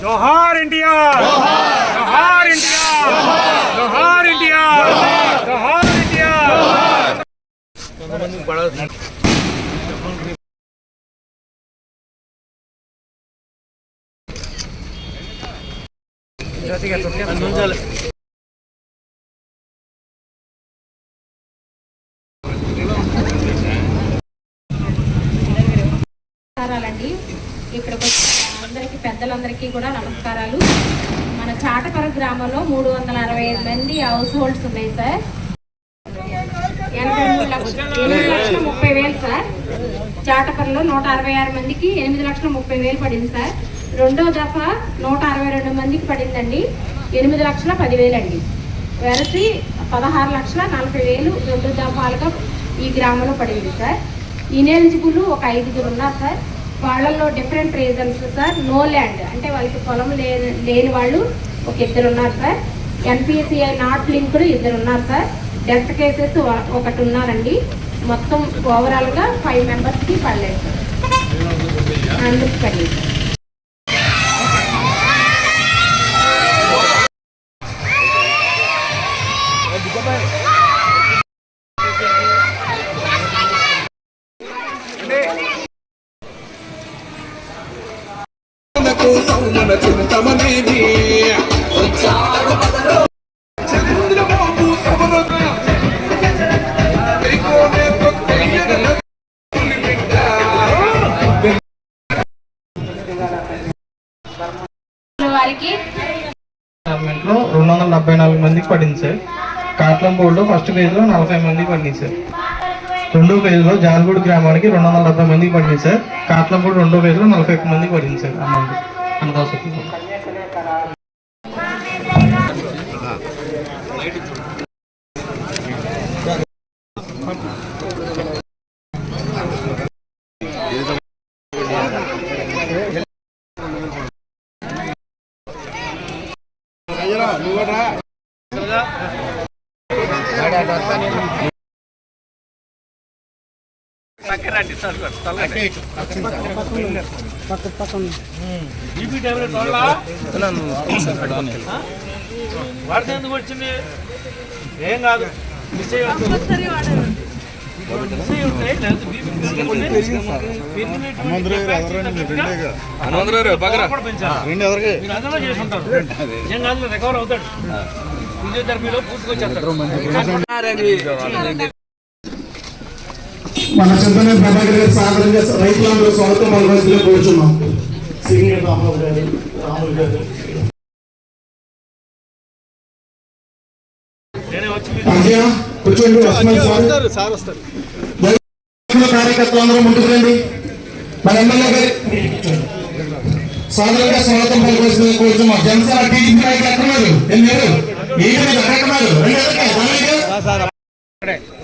जोहार इंडिया। जोहार इंडिया। जोहार इंडिया। जोहार इंडिया। ठीक है నమస్కారాలండి. ఇక్కడికి వచ్చిన అందరికీ పెద్దలందరికీ కూడా నమస్కారాలు. మన చాటపర గ్రామంలో మూడు వందల అరవై ఐదు మంది హౌస్ హోల్డ్స్ ఉన్నాయి సార్. ఎనభై మూడు ఎనిమిది లక్షల ముప్పై వేలు సార్. చాటపరలో నూట అరవై ఆరు మందికి ఎనిమిది లక్షల ముప్పై వేలు పడింది సార్. రెండో దఫా నూట అరవై రెండు మందికి పడిందండి. ఎనిమిది లక్షల పదివేలు అండి వెరసి పదహారు లక్షల నలభై వేలు రెండు దఫాలుగా ఈ గ్రామంలో పడింది సార్. ఇనెలిజిబుల్ ఒక ఐదుగురు ఉన్నారు సార్. వాళ్ళల్లో different reasons sir no land అంటే వాళ్ళకి పొలం లేని లేని వాళ్ళు ఒక ఇద్దరు ఉన్నారు సార్ ఎన్పిఎస్సిఐ నాట్ లింక్డ్ ఇద్దరు ఉన్నారు సార్ డెత్ కేసెస్ ఒకటి ఉన్నారండి. మొత్తం ఓవరాల్గా ఫైవ్ మెంబర్స్కి పడలేదు సార్ అందుకు పడింది చంద్రబాబు వారికి గవర్నమెంట్లో రెండు వందల డెబ్బై నాలుగు మందికి పడింది సార్. కాట్లంపూడిలో ఫస్ట్ ఫేజ్లో నలభై మందికి పడింది సార్. రెండో ఫేజ్లో జాలగూడ గ్రామానికి రెండు వందల డెబ్బై మందికి పడింది సార్. కాట్లంపూడి రెండో ఫేజ్లో నలభై ఒక్క మందికి పడింది సార్ అమౌంట్. అందుకోసం వాళ్ళ వాడితే ఎందుకు వచ్చింది? ఏం కాదు. మిస్ రికవర్ అవుతాడు. ఫిజియోథెరపీలో పూర్తిగా వచ్చేస్తాడు మన చింతనే ప్రభాకర్ గారు సాధారణంగా రైతులందరూ స్వాగతం పలకరించలే కూర్చున్నాం. సింగర్ రామరావు గారు రాములు గారు. కూర్చోండి వస్తున్నారు సార్. దయచేసి కార్యకర్తలందరూ ముందుకు రండి. మన ఎమ్మెల్యే గారి సాధారణంగా స్వాగతం పలకరించలే కూర్చున్నాం. జనసేన టీడీపీ నాయకులు ఎక్కడున్నారు ఏం లేరు? ఏంటి మీరు ఎక్కడున్నారు రండి ఎక్కడికి? రండి. దా,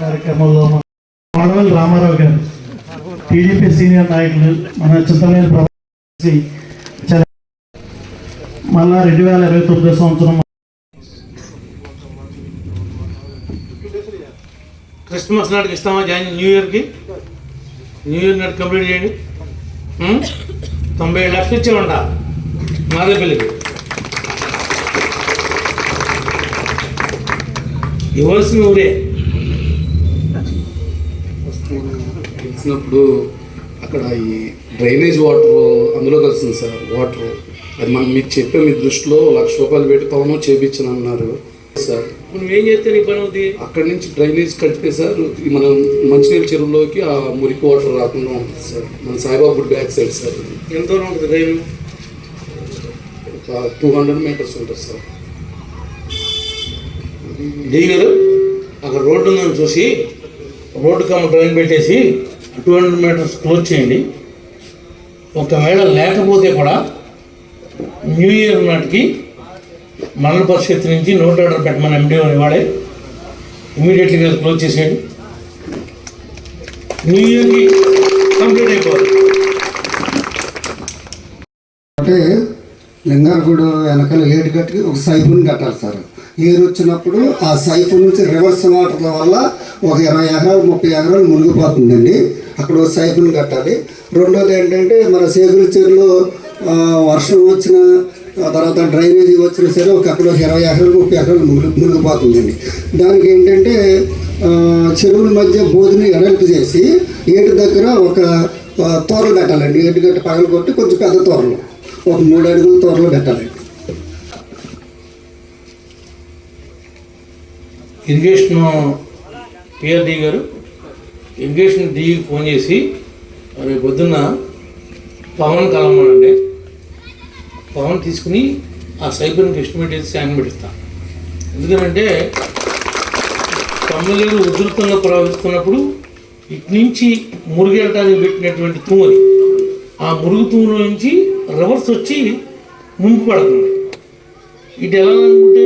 కార్యక్రమంలో మన రామారావు గారు టీడీపీ సీనియర్ నాయకులు మన చింతమైన ప్రభాసి మళ్ళా రెండు వేల ఇరవై తొమ్మిదో సంవత్సరం క్రిస్మస్ నాటికి ఇస్తామా? జాయిన్ న్యూ ఇయర్కి? న్యూ ఇయర్ నాటి కంప్లీట్ చేయండి. తొంభై ఏడు లక్షలు ఇచ్చేవంట మాదేపల్లికి ఇవ్వాల్సిన ఊరే? తెలిసినప్పుడు అక్కడ ఈ డ్రైనేజ్ వాటర్ అందులో కలిసింది సార్ వాటర్. అది మనం మీకు చెప్పే మీ దృష్టిలో లక్ష రూపాయలు పెడతాము చేపించను అన్నారు. సార్. నువ్వేం చేస్తే నీ పని అవుతుంది అక్కడి నుంచి డ్రైనేజ్ కడితే సార్ ఈ మన మంచినీళ్ళ చెరువులోకి ఆ మురికి వాటర్ రాకుండా ఉంటుంది సార్. మన సాయిబాబా గుడి బ్యాక్ సైడ్ సార్. ఎంత దూరం ఉంటుంది రైలు ఒక టూ హండ్రెడ్ మీటర్స్ ఉంటుంది సార్. డీ గారు అక్కడ రోడ్డు ఉందని చూసి రోడ్డు కమ్మ డ్రైన్ పెట్టేసి టూ హండ్రెడ్ మీటర్స్ క్లోజ్ చేయండి. ఒకవేళ లేకపోతే కూడా న్యూ ఇయర్ నాటికి మండల పరిషత్ నుంచి నోట్ ఆర్డర్ పెట్టమని ఎండిఓ ఇవాడే ఇమీడియట్లీగా క్లోజ్ చేసేయండి. న్యూ ఇయర్కి కంప్లీట్ అయిపోవాలి. అంటే లింగారగూడ వెనకాల ఏడు కట్టి ఒక సైఫుని కట్టాలి సార్. ఏరు వచ్చినప్పుడు ఆ సైఫు నుంచి రివర్స్ వాటర్ల వల్ల ఒక ఇరవై ఎకరాలు ముప్పై ఎకరాలు మునిగిపోతుందండి. అక్కడ ఒక సైఫుని కట్టాలి. రెండోది ఏంటంటే మన సేగుల చెరువులో వర్షం వచ్చిన ఆ తర్వాత డ్రైనేజీ వచ్చినా సరే ఒక అక్కడ ఒక ఇరవై ఎకరాలు ముప్పై ఎకరాలు మునిగిపోతుందండి దానికి ఏంటంటే చెరువుల మధ్య బోధిని ఎడల్పు చేసి ఏటి దగ్గర ఒక తోరలు పెట్టాలండి. ఏటి గట్ట పగలు కొట్టి కొంచెం పెద్ద తోరలు. ఒక మూడు అడుగుల తోరలు పెట్టాలండి ఇరిగేషన్ పిఆర్డి గారు ఇరిగేషన్ డీకి ఫోన్ చేసి రేపు పొద్దున్న పవన్ కలమనండి పవన్ తీసుకుని ఆ సైబర్కి ఎస్టిమేట్ చేసి శాంక్షన్ పెడతాను ఎందుకంటే తమిళీరు ఉధృతంగా ప్రవహిస్తున్నప్పుడు ఇటు నుంచి పెట్టినటువంటి తూమది ఆ మురుగు తూముల నుంచి రివర్స్ వచ్చి ముంపు పడుతుంది ఇటు ఎలా అనుకుంటే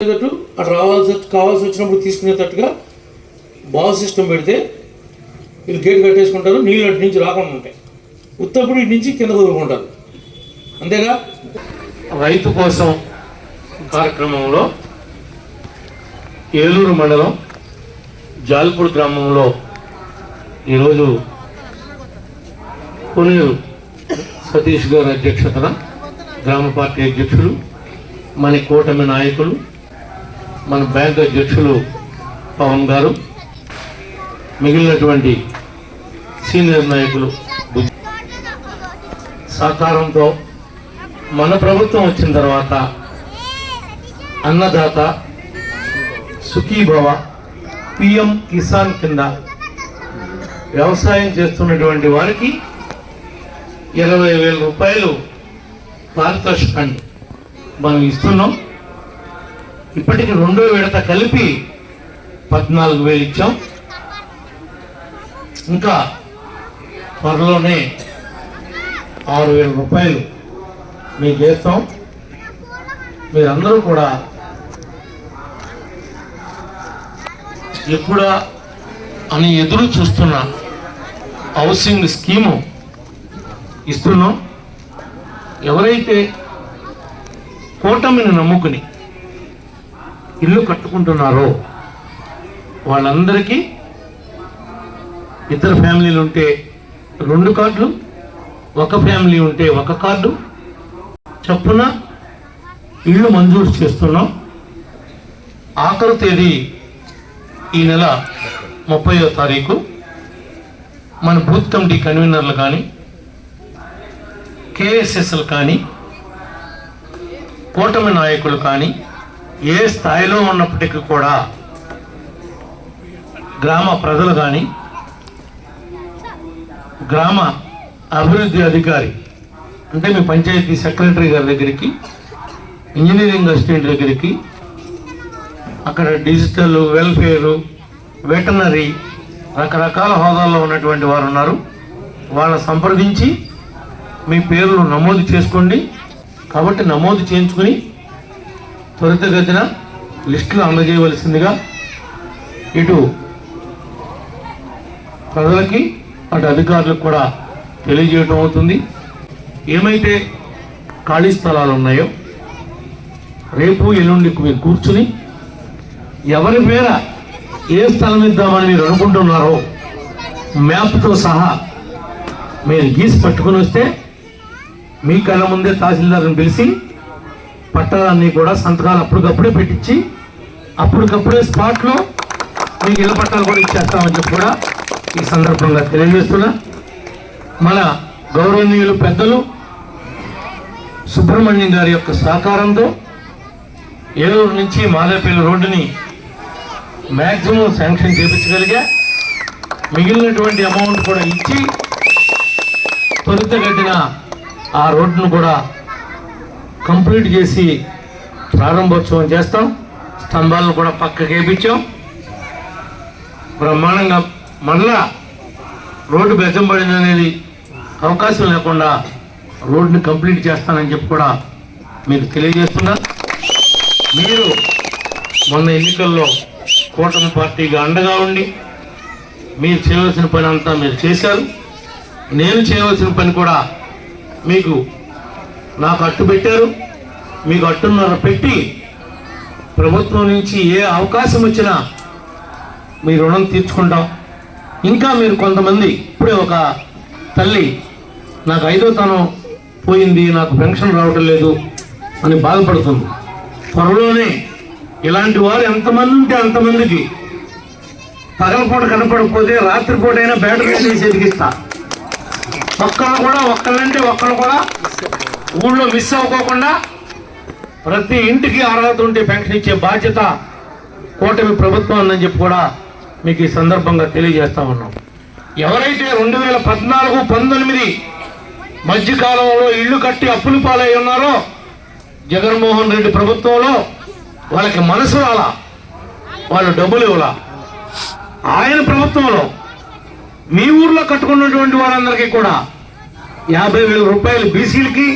అటు రావాల్సి కావాల్సి వచ్చినప్పుడు తీసుకునేటట్టుగా బాల్ సిస్టమ్ పెడితే వీళ్ళు గేట్ కట్టేసుకుంటారు నీళ్ళు అటు నుంచి రాకుండా ఉంటాయి. ఉత్తప్పుడు ఇటు నుంచి కింద వదులుకుంటారు. అంతేగా? రైతు కోసం కార్యక్రమంలో ఏలూరు మండలం జాల్పూర్ గ్రామంలో ఈరోజు కొనేరు సతీష్ గారి అధ్యక్షతన గ్రామ పార్టీ అధ్యక్షులు మన కూటమి నాయకులు మన బ్యాంక్ అధ్యక్షులు పవన్ గారు మిగిలినటువంటి సీనియర్ నాయకులు సహకారంతో మన ప్రభుత్వం వచ్చిన తర్వాత అన్నదాత సుఖీభవ పిఎం కిసాన్ కింద వ్యవసాయం చేస్తున్నటువంటి వారికి ఇరవై వేల రూపాయలు పారితోషికాన్ని మనం ఇస్తున్నాం. ఇప్పటికి రెండో విడత కలిపి పద్నాలుగు వేలు ఇచ్చాం. ఇంకా త్వరలోనే ఆరు వేల రూపాయలు మీకు చేస్తాం. మీరందరూ కూడా ఎప్పుడా అని ఎదురు చూస్తున్న హౌసింగ్ స్కీము ఇస్తున్నాం. ఎవరైతే కూటమిని నమ్ముకుని ఇల్లు కట్టుకుంటున్నారో వాళ్ళందరికీ ఇద్దరు ఫ్యామిలీలు ఉంటే రెండు కార్డులు ఒక ఫ్యామిలీ ఉంటే ఒక కార్డు చొప్పున ఇళ్ళు మంజూరు చేస్తున్నాం. ఆఖరు తేదీ ఈ నెల ముప్పయో తారీఖు. మన బూత్ కమిటీ కన్వీనర్లు కానీ కేఎస్ఎస్ఎల్ కానీ కూటమి నాయకులు కానీ ఏ స్థాయిలో ఉన్నప్పటికీ కూడా గ్రామ ప్రజలు కానీ గ్రామ అభివృద్ధి అధికారి అంటే మీ పంచాయతీ సెక్రటరీ గారి దగ్గరికి ఇంజనీరింగ్ అసిస్టెంట్ దగ్గరికి అక్కడ డిజిటల్ వెల్ఫేరు వెటనరీ రకరకాల హోదాల్లో ఉన్నటువంటి వారు ఉన్నారు. వాళ్ళ సంప్రదించి మీ పేర్లు నమోదు చేసుకోండి. కాబట్టి నమోదు చేయించుకుని త్వరితగతిన లిస్టులు అందజేయవలసిందిగా ఇటు ప్రజలకి అటు అధికారులకు కూడా తెలియజేయటం అవుతుంది. ఏమైతే ఖాళీ స్థలాలు ఉన్నాయో రేపు ఎల్లుండి మీరు కూర్చుని ఎవరి పేర ఏ స్థలం ఇద్దామని మీరు అనుకుంటున్నారో మ్యాప్తో సహా మీరు గీసి పట్టుకుని వస్తే మీ కళ్ళ ముందే తహసీల్దార్ని పిలిచి పట్టాలన్నీ కూడా సంతకాలు అప్పటికప్పుడే పెట్టించి అప్పటికప్పుడే స్పాట్లో మీకు ఇళ్ళ పట్టాలు కూడా ఇచ్చేస్తామని చెప్పి కూడా ఈ సందర్భంగా తెలియజేస్తున్నా. మన గౌరవనీయులు పెద్దలు సుబ్రహ్మణ్యం గారి యొక్క సహకారంతో ఏలూరు నుంచి మాదేపల్లి రోడ్డుని మ్యాక్సిమం శాంక్షన్ చేపించగలిగా మిగిలినటువంటి అమౌంట్ కూడా ఇచ్చి త్వరితగట్టిన ఆ రోడ్డును కూడా కంప్లీట్ చేసి ప్రారంభోత్సవం చేస్తాం. స్తంభాలను కూడా పక్కకి వేపించాం. బ్రహ్మాండంగా మళ్ళా రోడ్డు బెజ్జం పడింది అనేది అవకాశం లేకుండా రోడ్డుని కంప్లీట్ చేస్తానని చెప్పి కూడా మీకు తెలియజేస్తున్నా. మీరు మొన్న ఎన్నికల్లో కూటమి పార్టీగా అండగా ఉండి మీరు చేయవలసిన పని అంతా మీరు చేశారు. నేను చేయవలసిన పని కూడా మీకు నాకు అట్టు పెట్టారు. మీకు అట్టున్నర పెట్టి ప్రభుత్వం నుంచి ఏ అవకాశం వచ్చినా మీ రుణం తీర్చుకుంటాం. ఇంకా మీరు కొంతమంది ఇప్పుడే ఒక తల్లి నాకు ఐదో తనం పోయింది నాకు పెన్షన్ రావటం లేదు అని బాధపడుతుంది. త్వరలోనే ఇలాంటి వారు ఎంతమంది ఉంటే అంతమందికి పగలపూట కనపడకపోతే రాత్రిపూట అయినా బ్యాటరీ తీసి ఎదిగిస్తా ఒక్కళ్ళు కూడా ఒక్కళ్ళంటే ఒక్కళ్ళు కూడా ఊళ్ళో మిస్ అవ్వకోకుండా ప్రతి ఇంటికి అర్హత ఉంటే పెన్షన్ ఇచ్చే బాధ్యత కూటమి ప్రభుత్వం ఉందని చెప్పి కూడా మీకు ఈ సందర్భంగా తెలియజేస్తా ఉన్నాం. ఎవరైతే రెండు వేల పద్నాలుగు పంతొమ్మిది మధ్యకాలంలో ఇల్లు కట్టి అప్పులు పాలై ఉన్నారో జగన్మోహన్ రెడ్డి ప్రభుత్వంలో వాళ్ళకి మనసు రాలా వాళ్ళు డబ్బులు ఇవ్వాల? ఆయన ప్రభుత్వంలో మీ ఊర్లో కట్టుకున్నటువంటి వాళ్ళందరికీ కూడా యాభై వేల రూపాయలు బీసీలకి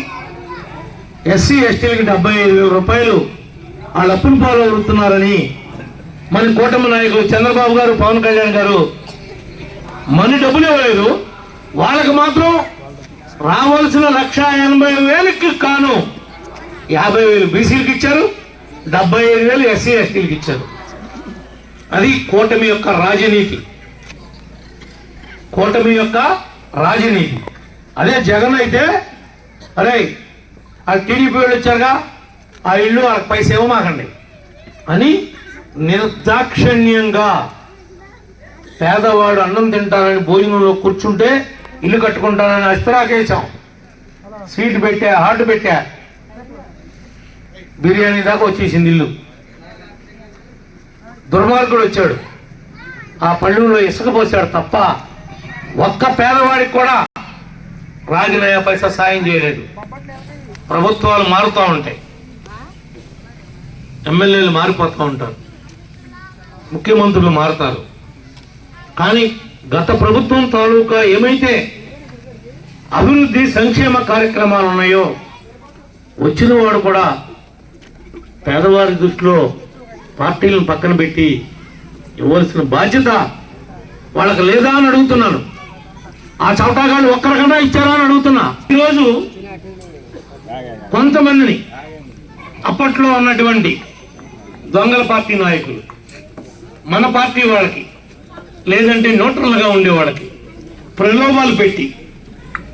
ఎస్సీ ఎస్టీలకి డెబ్బై ఐదు వేల రూపాయలు వాళ్ళ అప్పులు పాలవుతున్నారని మన కూటమి నాయకులు చంద్రబాబు గారు పవన్ కళ్యాణ్ గారు మన డబ్బులు ఇవ్వలేదు. వాళ్ళకి మాత్రం రావాల్సిన లక్ష ఎనభై వేలకి కాను. యాభై వేలు బీసీలకు ఇచ్చారు డెబ్బై ఐదు వేలు ఎస్సీ ఎస్టీలకు ఇచ్చారు. అది కూటమి యొక్క రాజనీతి. కూటమి యొక్క రాజనీతి. అదే జగన్ అయితే అరే ఆ టీడీపీ వాళ్ళు వచ్చారుగా ఆ ఇల్లు వాళ్ళకి పైస ఇవ్వమాకండి. అని నిర్దాక్షిణ్యంగా పేదవాడు అన్నం తింటానని భోజనంలో కూర్చుంటే ఇల్లు కట్టుకుంటానని అస్త్రాకేశాం. స్వీట్ పెట్టా హార్ట్ పెట్టా. బిర్యానీ దాకా వచ్చేసింది ఇల్లు. దుర్మార్గుడు వచ్చాడు. ఆ పళ్ళులో ఇసుక పోసాడు తప్ప ఒక్క పేదవాడికి కూడా రాజనయ పైసా సాయం చేయలేదు. ప్రభుత్వాలు మారుతూ ఉంటాయి. ఎమ్మెల్యేలు మారిపోతూ ఉంటారు. ముఖ్యమంత్రులు మారుతారు. కానీ గత ప్రభుత్వం తాలూకా ఏమైతే అభివృద్ధి సంక్షేమ కార్యక్రమాలు ఉన్నాయో వచ్చిన వాడు కూడా పేదవారి దృష్టిలో పార్టీలను పక్కన పెట్టి ఇవ్వాల్సిన బాధ్యత వాళ్ళకి లేదా అని అడుగుతున్నాను. ఆ చౌటాగాళ్ళు ఒక్కరికన్నా ఇచ్చారా అని అడుగుతున్నా. ఈరోజు కొంతమందిని అప్పట్లో ఉన్నటువంటి దొంగల పార్టీ నాయకులు మన పార్టీ వాళ్ళకి లేదంటే న్యూట్రల్గా ఉండే వాళ్ళకి ప్రలోభాలు పెట్టి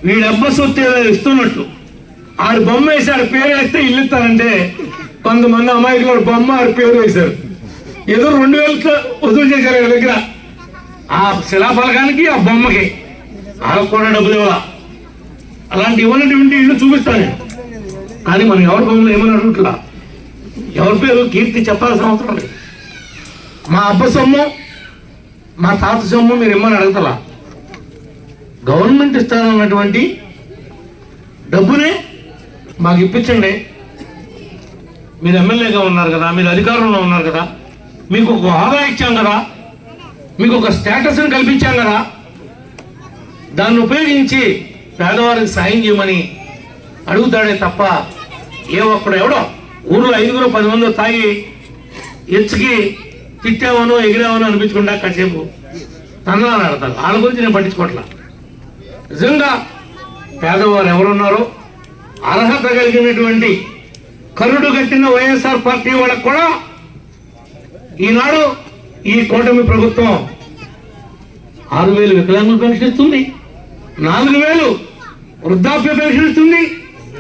వీడబ్బ అబ్బ సొత్తు ఏదో ఇస్తున్నట్టు. ఆడు బొమ్మ వేసి పేరు వేస్తే ఇల్లు ఇస్తానంటే కొంతమంది అమాయకులు ఆడ బొమ్మ ఆడు పేరు వేశారు. ఏదో రెండు వేలు వసూలు చేశారు వీళ్ళ దగ్గర. ఆ శిలాఫలకానికి ఆ బొమ్మకి. వాళ్ళకు కూడా డబ్బులు ఇవ్వాల? అలాంటి ఇవ్వనటువంటి ఇల్లు చూపిస్తాను కానీ మనం ఎవరి బొమ్మలు ఏమని అడుగుట్లా ఎవరి పేరు కీర్తి చెప్పాల్సిన అవసరం లేదు. మా అబ్బ సొమ్ము మా తాత సొమ్ము మీరు ఇమ్మని అడగతలా గవర్నమెంట్ ఇస్తానన్నటువంటి డబ్బునే మాకు ఇప్పించండి. మీరు ఎమ్మెల్యేగా ఉన్నారు కదా మీరు అధికారంలో ఉన్నారు కదా మీకు ఒక హోదా ఇచ్చాం కదా మీకు ఒక స్టేటస్ని కల్పించాం కదా దాన్ని ఉపయోగించి పేదవారికి సాయం చేయమని అడుగుతాడే తప్ప ఏ ఒక్కడు ఎవడో ఊర్లో ఐదుగురు పది మంది తాగి ఎచ్చుకి తిట్టామనో ఎగిరామనో అనిపించకుండా కాసేపు తనలా ఆడతారు వాళ్ళ గురించి నేను పట్టించుకోవట్లా. నిజంగా పేదవారు ఎవరున్నారో అర్హత కలిగినటువంటి కరుడు కట్టిన వైఎస్ఆర్ పార్టీ వాళ్ళకు కూడా ఈనాడు ఈ కూటమి ప్రభుత్వం ఆరు వేలు వికలాంగుల పెన్షన్ ఇస్తుంది నాలుగు వేలు వృద్ధాప్య పెన్షన్ ఇస్తుంది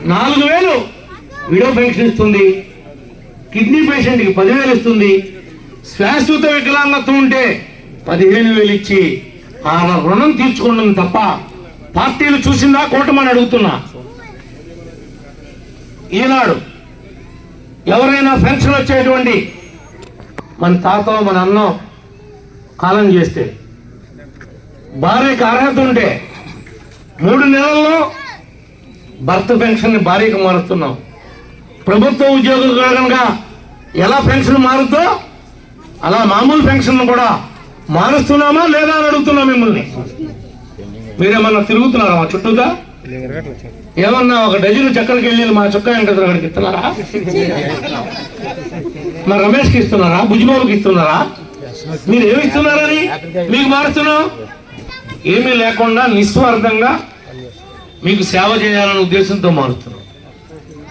నాలుగు వేలు విడో పెన్షన్ ఇస్తుంది కిడ్నీ పేషెంట్కి పదివేలు ఇస్తుంది శాశ్వత వికలాంగత్వం ఉంటే పదిహేను వేలు ఇచ్చి ఆ రుణం తీర్చుకుంటుంది తప్ప పార్టీలు చూసిందా కూటమని అడుగుతున్నా. ఈనాడు ఎవరైనా పెన్షన్ వచ్చేటువంటి మన తాత మన అన్నం కాలం చేస్తే భార్యకు అర్హత ఉంటే మూడు నెలల్లో భర్త పెన్షన్ని భార్యకు మారుస్తున్నాం. ప్రభుత్వ ఉద్యోగులు కనుక ఎలా పెన్షన్ మారుతో అలా మామూలు పెన్షన్ కూడా మారుస్తున్నామా లేదా అని అడుగుతున్నాం మిమ్మల్ని. మీరేమన్నా తిరుగుతున్నారా మా చుట్టూగా ఏమన్నా ఒక డజన్ చక్కెరకి వెళ్ళి మా చుక్క వెంకటేశ్వర గారికి ఇస్తున్నారా? మా రమేష్కి ఇస్తున్నారా? బుజ్జిబాబుకి ఇస్తున్నారా? మీరు ఏమి ఇస్తున్నారని? మీకు మారుస్తున్నాం. ఏమీ లేకుండా నిస్వార్థంగా మీకు సేవ చేయాలనే ఉద్దేశంతో మారుతున్నాం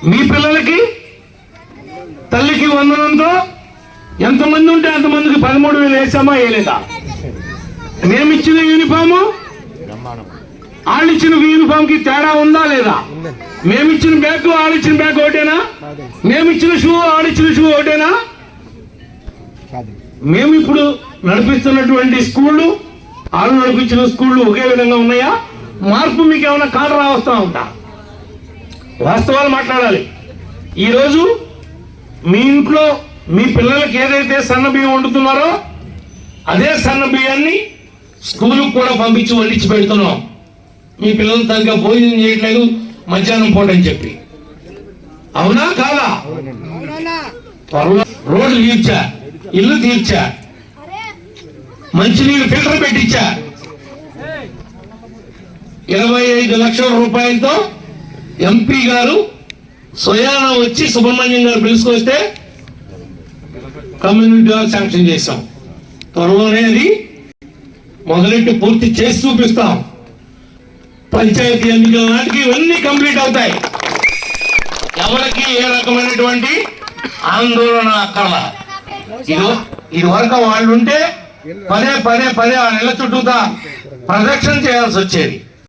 మీ పిల్లలకి తల్లికి వందనంతో ఎంతమంది ఉంటే అంతమందికి పదమూడు వేలు వేసామా? వేయలేదా? మేమిచ్చిన యూనిఫాము వాళ్ళిచ్చిన యూనిఫామ్కి తేడా ఉందా లేదా? మేమిచ్చిన బ్యాగ్ వాళ్ళిచ్చిన బ్యాగ్ ఒకటేనా? మేమిచ్చిన షూ ఆడిచ్చిన షూ ఒకటేనా? మేము ఇప్పుడు నడిపిస్తున్నటువంటి స్కూళ్ళు వాళ్ళు నడిపించిన స్కూళ్ళు ఒకే విధంగా ఉన్నాయా? మార్పు మీకు ఏమైనా కాలరా వస్తా ఉంటా? వాస్తవాలు మాట్లాడాలి. ఈరోజు మీ ఇంట్లో మీ పిల్లలకి ఏదైతే సన్న బియ్యం వండుతున్నారో అదే సన్న బియ్యాన్ని స్కూలుకు కూడా పంపించి వండించి పెడుతున్నాం. మీ పిల్లలు తగ్గ భోజనం చేయట్లేదు మధ్యాహ్నం పూట అని చెప్పి. అవునా కాదా? త్వరలో రోడ్లు తీర్చా ఇల్లు తీర్చా మంచినీళ్ళు ఫిల్టర్ పెట్టించా. ఇరవై ఐదు లక్షల రూపాయలతో ఎంపీ గారు స్వయాన వచ్చి సుబ్రహ్మణ్యం గారు పిలుచుకొస్తే కమ్యూనిటీ హాల్ శాంక్షన్ చేశాం. త్వరలోనే అది మొదలెట్టి పూర్తి చేసి చూపిస్తాం. పంచాయతీ ఎన్నికల నాటికి ఇవన్నీ కంప్లీట్ అవుతాయి. ఎవరికి ఏ రకమైనటువంటి ఆందోళన అక్కడ ఇది ఇది వరకు వాళ్ళు ఉంటే పదే పదే పదే ఆ నెల చుట్టూతా ప్రదక్షిణ చేయాల్సి వచ్చేది.